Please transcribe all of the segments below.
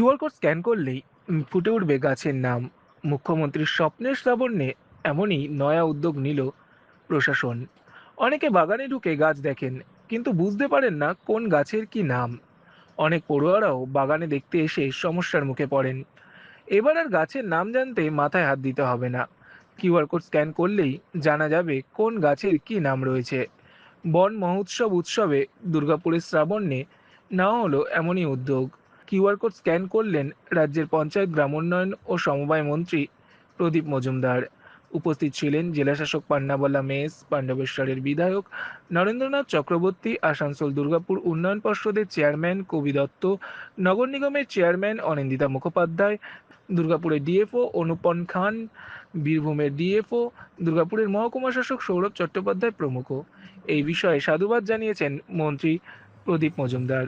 QR code scan করলেই ফুটে উঠবে গাছের নাম। মুখ্যমন্ত্রীর স্বপ্নের শ্রাবণে এমনই নয়া উদ্যোগ নিল প্রশাসন। অনেকে বাগানে ঢুকে গাছ দেখেন, কিন্তু বুঝতে পারেন না কোন গাছের কি নাম। অনেক পড়ুয়ারাও বাগানে দেখতে এসে সমস্যার মুখে পড়েন। এবার আর গাছের নাম জানতে মাথায় হাত দিতে হবে না। কিউআর কোড স্ক্যান করলেই জানা যাবে কোন গাছের কি নাম রয়েছে। বন মহোৎসব উৎসবে দুর্গাপুরের শ্রাবণে নেওয়া হলো এমনই উদ্যোগ। কিউআর কোড স্ক্যান করলেন রাজ্যের পঞ্চায়েত, গ্রামোন্নয়ন ও সমবায় মন্ত্রী প্রদীপ মজুমদার। উপস্থিত ছিলেন জেলাশাসক পান্নাবল্লা মেস, পাণ্ডবেশ্বরের বিধায়ক নরেন্দ্রনাথ চক্রবর্তী, আসানসোল দুর্গাপুর উন্নয়ন পর্ষদের চেয়ারম্যান কবি দত্ত, নগর নিগমের চেয়ারম্যান অনিন্দিতা মুখোপাধ্যায়, দুর্গাপুরের ডিএফও অনুপন খান, বীরভূমের ডিএফও, দুর্গাপুরের মহকুমা শাসক সৌরভ চট্টোপাধ্যায় প্রমুখ। এই বিষয়ে সাধুবাদ জানিয়েছেন মন্ত্রী প্রদীপ মজুমদার।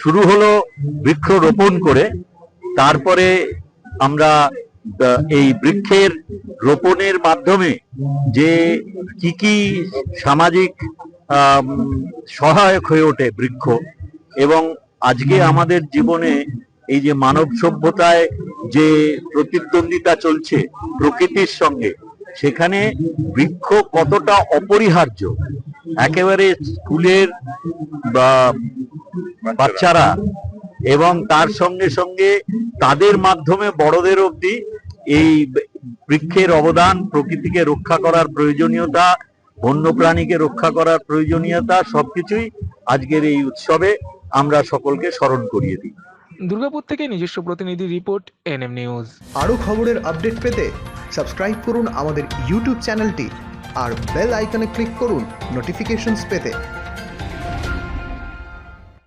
শুরু হলো বৃক্ষ রোপণ করে। তারপরে আমরা এই বৃক্ষের রোপণের মাধ্যমে যে কি কি সামাজিক সহায়ক হয়ে ওঠে বৃক্ষ এবং আজকে আমাদের জীবনে এই যে মানব সভ্যতায় যে প্রতিদ্বন্দ্বিতা চলছে প্রকৃতির সঙ্গে, সেখানে বৃক্ষ কতটা অপরিহার্য। একেবারে স্কুলের বা বাচ্চারা। এবং তার সঙ্গে সঙ্গে তাদের মাধ্যমে বড়দের অবধি এই বৃক্ষের অবদান প্রকৃতিকে রক্ষা করার প্রয়োজনীয়তা বন্যপ্রাণীকে রক্ষা করার প্রয়োজনীয়তা সবকিছুই আজকের এই উৎসবে আমরা সকলকে স্মরণ করিয়ে দিই। দুর্গাপুর থেকে নিজস্ব প্রতিনিধি রিপোর্ট এনএম নিউজ। আরও খবরের আপডেট পেতে সাবস্ক্রাইব করুন আমাদের ইউটিউব চ্যানেলটি আর বেল আইকনে ক্লিক করুন নোটিফিকেশনস পেতে।